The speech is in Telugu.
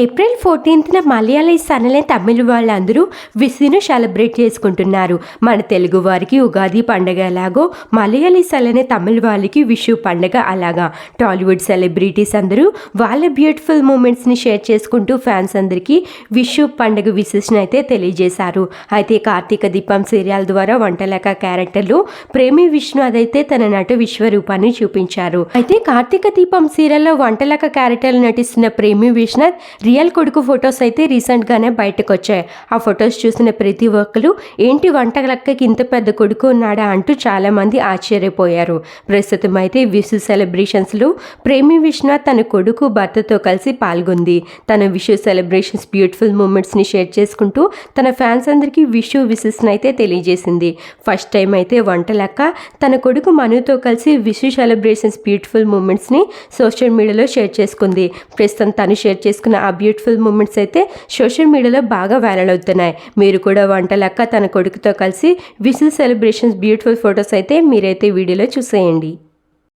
ఏప్రిల్ ఫోర్టీన్త్న మలయాళీ సనలే తమిళ వాళ్ళందరూ విసిను సెలబ్రేట్ చేసుకుంటున్నారు. మన తెలుగు వారికి ఉగాది పండగ ఎలాగో మలయాళీ సలనే తమిళ వాళ్ళకి విషు పండగ అలాగా. టాలీవుడ్ సెలబ్రిటీస్ అందరూ వాళ్ళ బ్యూటిఫుల్ మూమెంట్స్ని షేర్ చేసుకుంటూ ఫ్యాన్స్ అందరికీ విషు పండగ విశేషణ అయితే తెలియజేశారు. అయితే కార్తీక దీపం సీరియల్ ద్వారా వంటలక క్యారెక్టర్లో ప్రేమి విష్ణు అదైతే తన నటు విశ్వరూపాన్ని చూపించారు. అయితే కార్తీక దీపం సీరియల్లో వంటలక క్యారెక్టర్లు నటిస్తున్న ప్రేమి విష్ణు రియల్ కొడుకు ఫొటోస్ అయితే రీసెంట్గానే బయటకు వచ్చాయి ఆ ఫొటోస్ చూసిన ప్రతి ఒక్కరు ఏంటి వంటలక్కకి ఇంత పెద్ద కొడుకు ఉన్నాడా? అంటూ చాలామంది ఆశ్చర్యపోయారు. ప్రస్తుతం అయితే విషు సెలబ్రేషన్స్లో ప్రేమి విశ్వనాథ్ తన కొడుకు భర్తతో కలిసి పాల్గొంది. తన విషు సెలబ్రేషన్స్ బ్యూటిఫుల్ మూమెంట్స్ని షేర్ చేసుకుంటూ తన ఫ్యాన్స్ అందరికీ విషు విషెస్ని అయితే తెలియజేసింది. ఫస్ట్ టైం అయితే వంటలక్క తన కొడుకు మనుతో కలిసి విషు సెలబ్రేషన్స్ బ్యూటిఫుల్ మూమెంట్స్ని సోషల్ మీడియాలో షేర్ చేసుకుంది. ప్రస్తుతం తను షేర్ చేసుకున్న ఆ బ్యూటిఫుల్ మూమెంట్స్ అయితే సోషల్ మీడియాలో బాగా వైరల్ అవుతున్నాయి. మీరు కూడా వంటలక్క తన కొడుకుతో కలిసి విసిల్ సెలబ్రేషన్స్ బ్యూటిఫుల్ ఫొటోస్ అయితే మీరైతే వీడియోలో చూసేయండి.